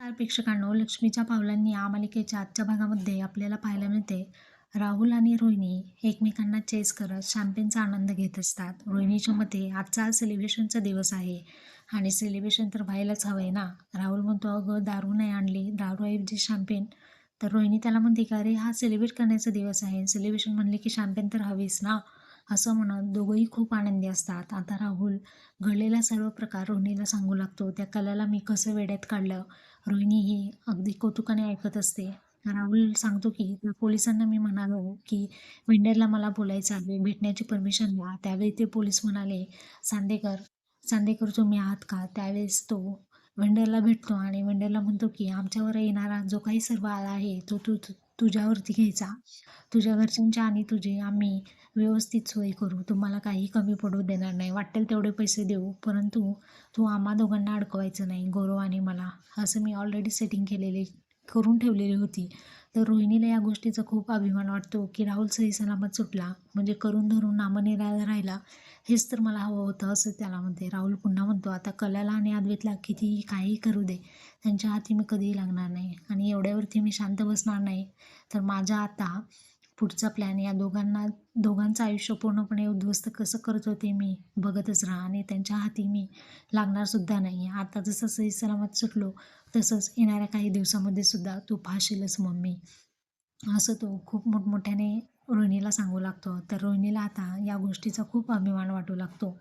तर प्रेक्षकांनो लक्ष्मीच्या पावलांनी या मालिकेच्या आजच्या भागामध्ये आपल्याला पाहायला मिळते राहुल आणि रोहिणी एकमेकांना चेस करत शॅम्पेनचा आनंद घेत असतात. रोहिणीच्या मते आजचा सेलिब्रेशनचा दिवस आहे आणि सेलिब्रेशन तर व्हायलाच हवं आहे ना? राहुल म्हणतो अगं दारू नाही आणली दारूऐवजी शॅम्पेन तर रोहिणी त्याला म्हणते का अरे हा सेलिब्रेट करण्याचा दिवस आहे. सेलिब्रेशन म्हणले की शॅम्पेन तर हवीस ना? असं म्हणत दोघंही खूप आनंदी असतात. आता राहुल घडलेला सर्व प्रकार रोहिणीला सांगू लागतो. त्या कलाला मी कसं वेड्यात काढलं? रोहिणी ही अगदी कौतुकाने ऐकत असते. राहुल सांगतो की पोलिसांना मी म्हणालो की वेंडरला मला बोलायचं आहे. भेटण्याची परमिशन द्या त्यावेळी ते पोलीस म्हणाले सांदेकर सांदेकर तुम्ही आहात का? त्यावेळेस तो वेंडरला भेटतो आणि वेंडरला म्हणतो की आमच्यावर येणारा जो काही सर्व आला आहे तो तू- तुझ्यावरती घ्यायचा. तुझ्या घरच्यांच्या आणि तुझे आम्ही व्यवस्थित सोय करू. तुम्हाला काही कमी पडू देणार नाही. वाटेल तेवढे पैसे देऊ. परंतु तू आम्हा दोघांना अडकवायचं नाही. गौरव आणि मला. असं मी ऑलरेडी सेटिंग केलेली करून ठेवलेली होती. तर रोहिणीला या गोष्टीचा खूप अभिमान वाटतो की राहुल सही सलामत सुटला. म्हणजे करून धरून नामनिराळा राहिला. हेच तर मला हवं होतं असं त्याला म्हणते. राहुल पुन्हा म्हणतो आता कलाला आणि अद्वैतला कितीही काहीही करू दे. त्यांच्या हाती मी कधीही लागणार नाही. आणि एवढ्यावरती मी शांत बसणार नाही. तर माझ्या आता पुढचा प्लॅन या दोघांना दोघांचं आयुष्य पूर्णपणे उद्ध्वस्त कसं करतो ते मी बघतच राहा. आणि त्यांच्या हाती मी लागणारसुद्धा नाही नाही. आता जसं सही सलामत सुटलो तसंच येणाऱ्या काही दिवसामध्ये सुद्धा तू फाशीलच मम्मी. असं तो खूप मोठमोठ्याने रोहिणीला सांगू लागतो. तर रोहिणीला आता या गोष्टीचा खूप अभिमान वाटू लागतो.